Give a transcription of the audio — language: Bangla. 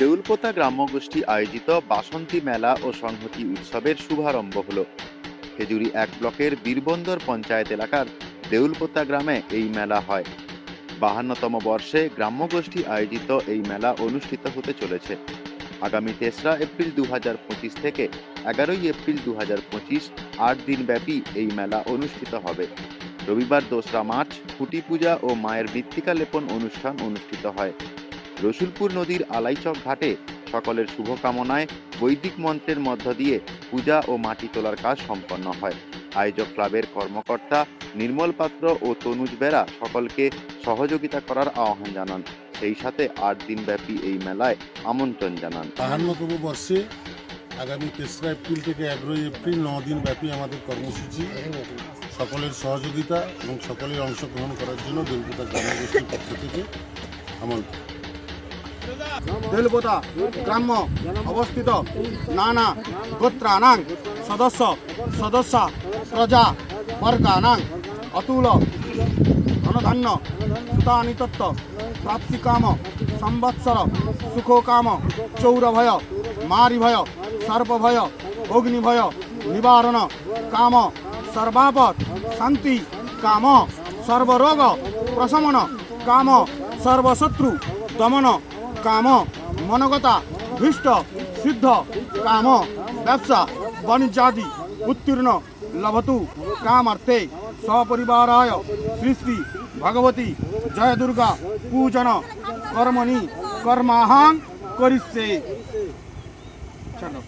দেউলপোতা গ্রাম্যগোষ্ঠী আয়োজিত বাসন্তী মেলা ও সংহতি উৎসবের শুভারম্ভ হল। খেজুরি এক ব্লকের বীরবন্দর পঞ্চায়েত এলাকার দেউলপোতা গ্রামে এই মেলা হয়। বাহান্নতম বর্ষে গ্রাম্যগোষ্ঠী আয়োজিত এই মেলা অনুষ্ঠিত হতে চলেছে। আগামী তেসরা এপ্রিল দু থেকে এগারোই এপ্রিল দু পঁচিশ আট দিন ব্যাপী এই মেলা অনুষ্ঠিত হবে। রবিবার দোসরা মার্চ, খুঁটি পূজা ও মায়ের মৃত্তিকা লেপন অনুষ্ঠান অনুষ্ঠিত হয়। রসুলপুর নদীর আলাইচক ঘাটে সকলের শুভকামনায় বৈদিক মন্ত্রের মধ্য দিয়ে পূজা ও মাটি তোলার কাজ সম্পন্ন হয়। আয়োজক ক্লাবের কর্মকর্তা নির্মল পাত্র ও তনুজ বেরা সকলকে সহযোগিতা করার আহ্বান জানান। সেই সাথে আট দিনব্যাপী এই মেলায় আমন্ত্রণ জানান। বাহান্নতম বর্ষে আগামী তেসরা এপ্রিল থেকে এগারোই এপ্রিল ন দিন ব্যাপী আমাদের কর্মসূচি। সকলের সহযোগিতা এবং সকলের অংশগ্রহণ করার জন্য বেলকুতা গ্রামগোষ্ঠীর পক্ষ থেকে দেলবোতা গ্রাম্য অবস্থিত নানা গোত্রানাং সদস্য সদস্য প্রজা বর্গানাং অতুল ধনধান্য সুতানি তত্ত্ব প্রাপ্তিকাম সম্বৎসর সুখকাম চৌরভয় মারিভয় সর্পভয় অগ্নিভয় নিবারণ কাম সর্বাপদ শান্তি কাম সর্বরোগ প্রশমন কাম সর্বশত্রু দমন কাম, মনগতা ভীষ্ট সিদ্ধ কাম, ব্যবসা, বাণিজ্যাদি উত্তীর্ণ লভতু কামার্থে সপরিবারায় শ্রী শ্রী ভগবতী জয় দুর্গা পূজন কর্মণি কর্মাহাং করিষ্যে। চলো।